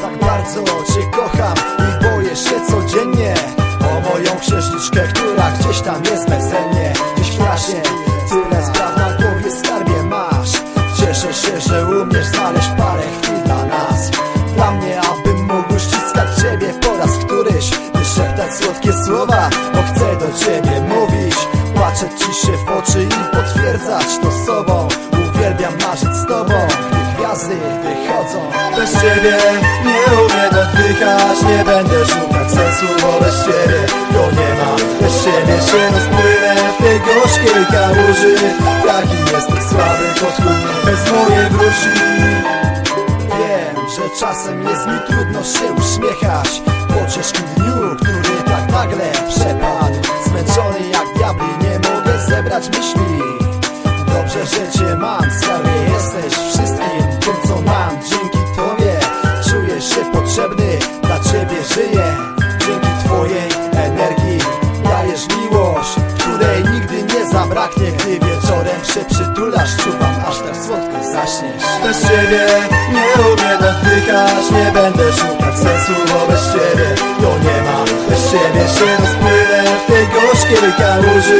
Tak bardzo cię kocham i boję się codziennie O moją księżniczkę, która gdzieś tam jest beze mnie. Gdzieś w klasie, tyle spraw na głowie skarbie masz. Cieszę się, że umiesz znaleźć parę chwil dla nas. Dla mnie, abym mógł ściskać ciebie po raz któryś. Wyszeptać słodkie słowa, bo chcę do ciebie mówić. Patrzeć ci się w oczy i potwierdzać to sobą. Uwielbiam marzyć z tobą, gdy gwiazdy wychodzą. Bez ciebie nie umiem oddychać Nie będę szukać sensu, bo bez ciebie go nie ma. Bez ciebie się rozpłynę w tej gorzkiej kałuży Jaki jesteś słaby kotku, bez mojej wróci Wiem, że czasem jest mi trudno się uśmiechać zebrać myśli. Dobrze, że cię mam, skarbie jesteś wszystkim Tym co mam, dzięki tobie Czuję się potrzebny, dla ciebie żyję. Dzięki twojej energii dajesz miłość Której nigdy nie zabraknie Gdy wieczorem się przytulasz. Czuwam aż tak słodko zaśniesz. Bez ciebie nie umiem oddychać Nie będę szukać sensu, bo bez ciebie. Go nie ma Bez ciebie się rozpłynę w tej gorzkiej kałuży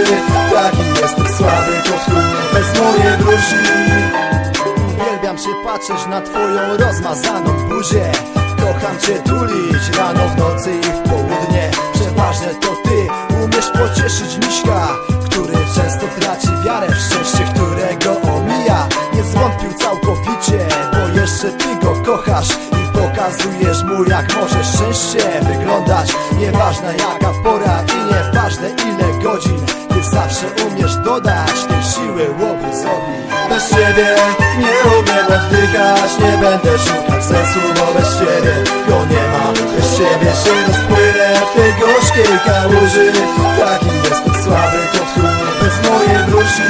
Uwielbiam się patrzeć na twoją rozmazaną buzię Kocham cię tulić rano, w nocy i w południe. Przeważnie to ty umiesz pocieszyć miśka Który często traci wiarę w szczęście, którego omija. Nie zwątpił całkowicie, bo jeszcze ty go kochasz I pokazujesz mu jak może szczęście wyglądać. Nieważne jaka pora i nieważne ile godzin Ty zawsze umiesz dodać siły łobuzowi. Bez ciebie nie umiem oddychać Nie będę szukać sensu, bo bez ciebie go nie ma. Bez ciebie się rozpłynę w tej gorzkiej kałuży Taki jestem słaby kotku, bez mojej wróci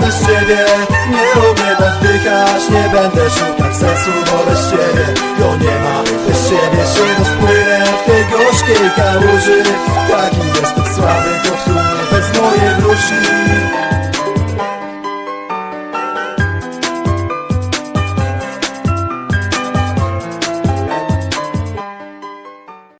bez ciebie nie umiem oddychać Nie będę szukać sensu, bo bez ciebie go nie ma. Bez ciebie się rozpłynę w tej gorzkiej kałuży Taki jestem słaby kotku, bez mojej wróci